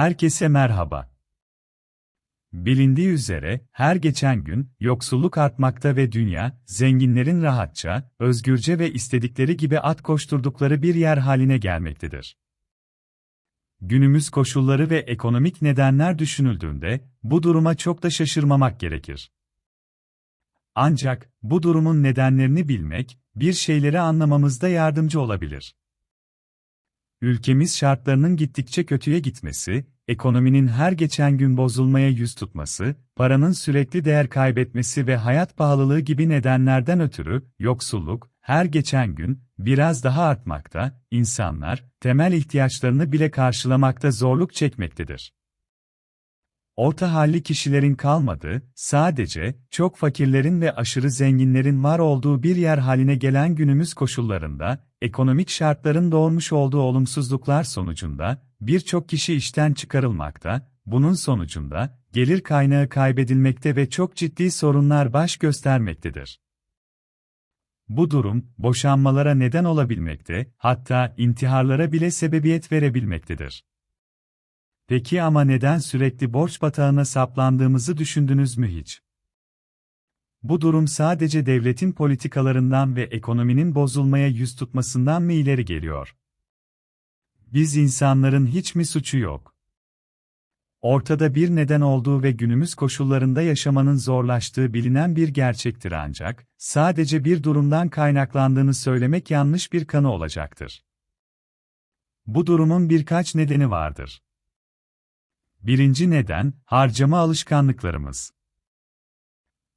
Herkese merhaba. Bilindiği üzere, her geçen gün, yoksulluk artmakta ve dünya, zenginlerin rahatça, özgürce ve istedikleri gibi at koşturdukları bir yer haline gelmektedir. Günümüz koşulları ve ekonomik nedenler düşünüldüğünde, bu duruma çok da şaşırmamak gerekir. Ancak, bu durumun nedenlerini bilmek, bir şeyleri anlamamızda yardımcı olabilir. Ülkemiz şartlarının gittikçe kötüye gitmesi, ekonominin her geçen gün bozulmaya yüz tutması, paranın sürekli değer kaybetmesi ve hayat pahalılığı gibi nedenlerden ötürü yoksulluk her geçen gün biraz daha artmakta, insanlar temel ihtiyaçlarını bile karşılamakta zorluk çekmektedir. Orta halli kişilerin kalmadığı, sadece çok fakirlerin ve aşırı zenginlerin var olduğu bir yer haline gelen günümüz koşullarında, ekonomik şartların doğurmuş olduğu olumsuzluklar sonucunda, birçok kişi işten çıkarılmakta, bunun sonucunda, gelir kaynağı kaybedilmekte ve çok ciddi sorunlar baş göstermektedir. Bu durum, boşanmalara neden olabilmekte, hatta intiharlara bile sebebiyet verebilmektedir. Peki ama neden sürekli borç batağına saplandığımızı düşündünüz mü hiç? Bu durum sadece devletin politikalarından ve ekonominin bozulmaya yüz tutmasından mı ileri geliyor? Biz insanların hiç mi suçu yok? Ortada bir neden olduğu ve günümüz koşullarında yaşamanın zorlaştığı bilinen bir gerçektir ancak, sadece bir durumdan kaynaklandığını söylemek yanlış bir kanı olacaktır. Bu durumun birkaç nedeni vardır. Birinci neden, harcama alışkanlıklarımız.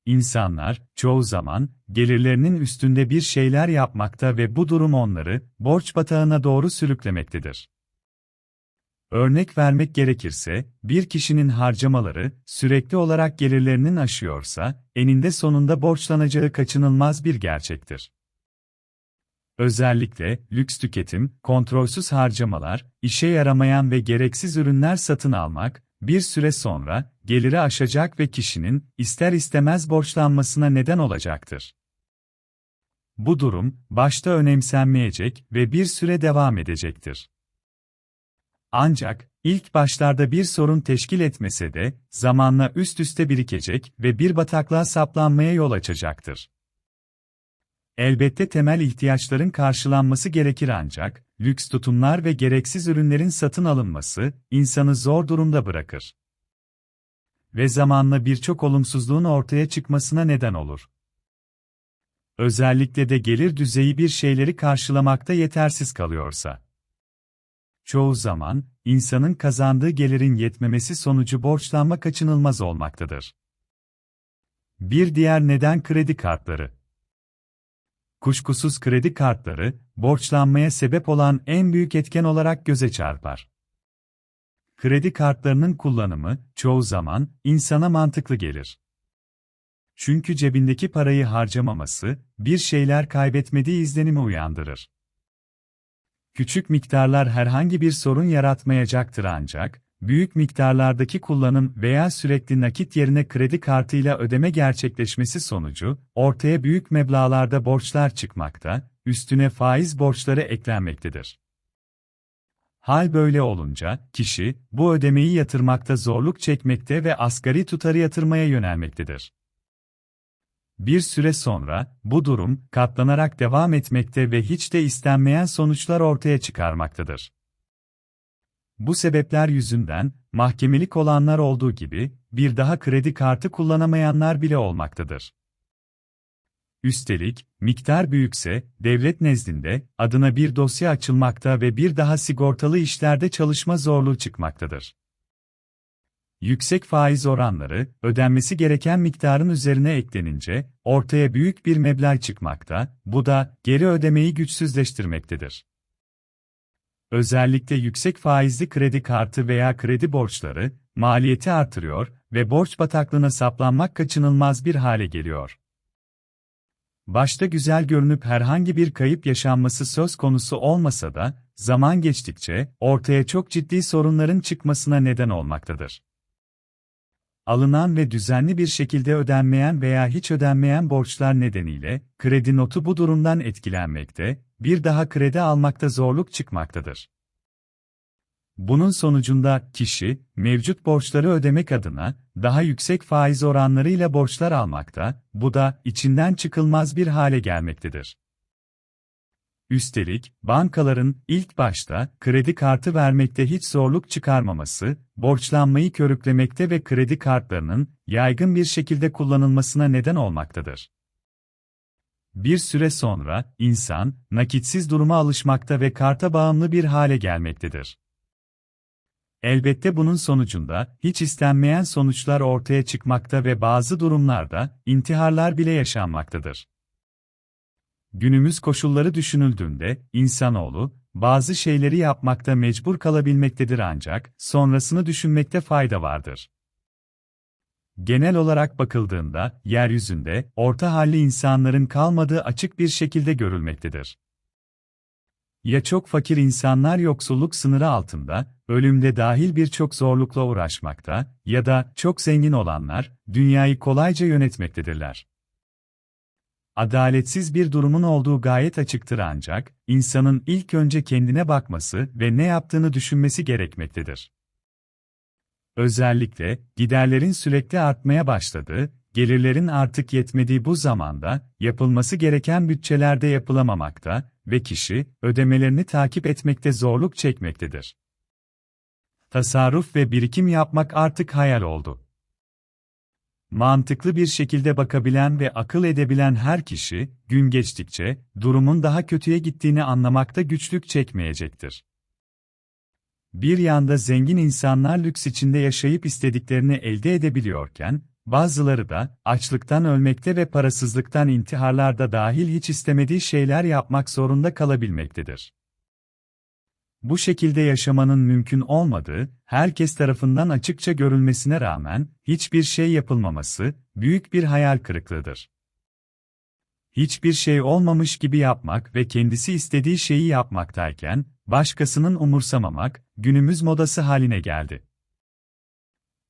İnsanlar, çoğu zaman, gelirlerinin üstünde bir şeyler yapmakta ve bu durum onları, borç batağına doğru sürüklemektedir. Örnek vermek gerekirse, bir kişinin harcamaları, sürekli olarak gelirlerinin aşıyorsa, eninde sonunda borçlanacağı kaçınılmaz bir gerçektir. Özellikle, lüks tüketim, kontrolsüz harcamalar, işe yaramayan ve gereksiz ürünler satın almak, bir süre sonra, geliri aşacak ve kişinin, ister istemez borçlanmasına neden olacaktır. Bu durum, başta önemsenmeyecek ve bir süre devam edecektir. Ancak, ilk başlarda bir sorun teşkil etmese de, zamanla üst üste birikecek ve bir bataklığa saplanmaya yol açacaktır. Elbette temel ihtiyaçların karşılanması gerekir ancak, lüks tutumlar ve gereksiz ürünlerin satın alınması, insanı zor durumda bırakır. Ve zamanla birçok olumsuzluğun ortaya çıkmasına neden olur. Özellikle de gelir düzeyi bir şeyleri karşılamakta yetersiz kalıyorsa. Çoğu zaman, insanın kazandığı gelirin yetmemesi sonucu borçlanma kaçınılmaz olmaktadır. Bir diğer neden kredi kartları. Kuşkusuz kredi kartları, borçlanmaya sebep olan en büyük etken olarak göze çarpar. Kredi kartlarının kullanımı, çoğu zaman, insana mantıklı gelir. Çünkü cebindeki parayı harcamaması, bir şeyler kaybetmediği izlenimi uyandırır. Küçük miktarlar herhangi bir sorun yaratmayacaktır ancak, büyük miktarlardaki kullanım veya sürekli nakit yerine kredi kartıyla ödeme gerçekleşmesi sonucu, ortaya büyük meblağlarda borçlar çıkmakta, üstüne faiz borçları eklenmektedir. Hal böyle olunca, kişi, bu ödemeyi yatırmakta zorluk çekmekte ve asgari tutarı yatırmaya yönelmektedir. Bir süre sonra, bu durum, katlanarak devam etmekte ve hiç de istenmeyen sonuçlar ortaya çıkarmaktadır. Bu sebepler yüzünden, mahkemelik olanlar olduğu gibi, bir daha kredi kartı kullanamayanlar bile olmaktadır. Üstelik, miktar büyükse, devlet nezdinde, adına bir dosya açılmakta ve bir daha sigortalı işlerde çalışma zorluğu çıkmaktadır. Yüksek faiz oranları, ödenmesi gereken miktarın üzerine eklenince, ortaya büyük bir meblağ çıkmakta, bu da, geri ödemeyi güçsüzleştirmektedir. Özellikle yüksek faizli kredi kartı veya kredi borçları, maliyeti artırıyor ve borç bataklığına saplanmak kaçınılmaz bir hale geliyor. Başta güzel görünüp herhangi bir kayıp yaşanması söz konusu olmasa da, zaman geçtikçe ortaya çok ciddi sorunların çıkmasına neden olmaktadır. Alınan ve düzenli bir şekilde ödenmeyen veya hiç ödenmeyen borçlar nedeniyle, kredi notu bu durumdan etkilenmekte, bir daha kredi almakta zorluk çıkmaktadır. Bunun sonucunda kişi, mevcut borçları ödemek adına daha yüksek faiz oranlarıyla borçlar almakta, bu da içinden çıkılmaz bir hale gelmektedir. Üstelik, bankaların ilk başta kredi kartı vermekte hiç zorluk çıkarmaması, borçlanmayı körüklemekte ve kredi kartlarının yaygın bir şekilde kullanılmasına neden olmaktadır. Bir süre sonra, insan, nakitsiz duruma alışmakta ve karta bağımlı bir hale gelmektedir. Elbette bunun sonucunda, hiç istenmeyen sonuçlar ortaya çıkmakta ve bazı durumlarda, intiharlar bile yaşanmaktadır. Günümüz koşulları düşünüldüğünde, insanoğlu, bazı şeyleri yapmakta mecbur kalabilmektedir ancak, sonrasını düşünmekte fayda vardır. Genel olarak bakıldığında, yeryüzünde, orta halli insanların kalmadığı açık bir şekilde görülmektedir. Ya çok fakir insanlar yoksulluk sınırı altında, ölümde dahil birçok zorlukla uğraşmakta, ya da çok zengin olanlar, dünyayı kolayca yönetmektedirler. Adaletsiz bir durumun olduğu gayet açıktır ancak, insanın ilk önce kendine bakması ve ne yaptığını düşünmesi gerekmektedir. Özellikle, giderlerin sürekli artmaya başladığı, gelirlerin artık yetmediği bu zamanda, yapılması gereken bütçelerde yapılamamakta ve kişi, ödemelerini takip etmekte zorluk çekmektedir. Tasarruf ve birikim yapmak artık hayal oldu. Mantıklı bir şekilde bakabilen ve akıl edebilen her kişi, gün geçtikçe, durumun daha kötüye gittiğini anlamakta güçlük çekmeyecektir. Bir yanda zengin insanlar lüks içinde yaşayıp istediklerini elde edebiliyorken, bazıları da, açlıktan ölmekte ve parasızlıktan intiharlarda dahil hiç istemediği şeyler yapmak zorunda kalabilmektedir. Bu şekilde yaşamanın mümkün olmadığı, herkes tarafından açıkça görülmesine rağmen, hiçbir şey yapılmaması, büyük bir hayal kırıklığıdır. Hiçbir şey olmamış gibi yapmak ve kendisi istediği şeyi yapmaktayken, başkasının umursamamak, günümüz modası haline geldi.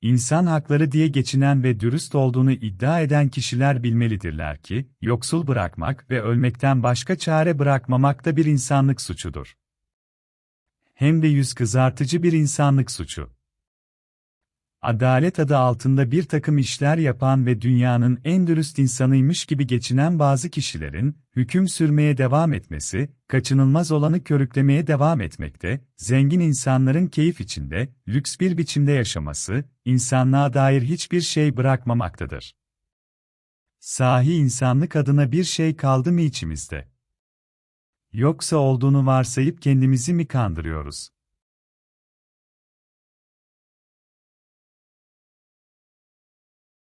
İnsan hakları diye geçinen ve dürüst olduğunu iddia eden kişiler bilmelidirler ki, yoksul bırakmak ve ölmekten başka çare bırakmamak da bir insanlık suçudur hem de yüz kızartıcı bir insanlık suçu. Adalet adı altında bir takım işler yapan ve dünyanın en dürüst insanıymış gibi geçinen bazı kişilerin, hüküm sürmeye devam etmesi, kaçınılmaz olanı körüklemeye devam etmekte, zengin insanların keyif içinde, lüks bir biçimde yaşaması, insanlığa dair hiçbir şey bırakmamaktadır. Sahi insanlık adına bir şey kaldı mı içimizde? Yoksa olduğunu varsayıp kendimizi mi kandırıyoruz?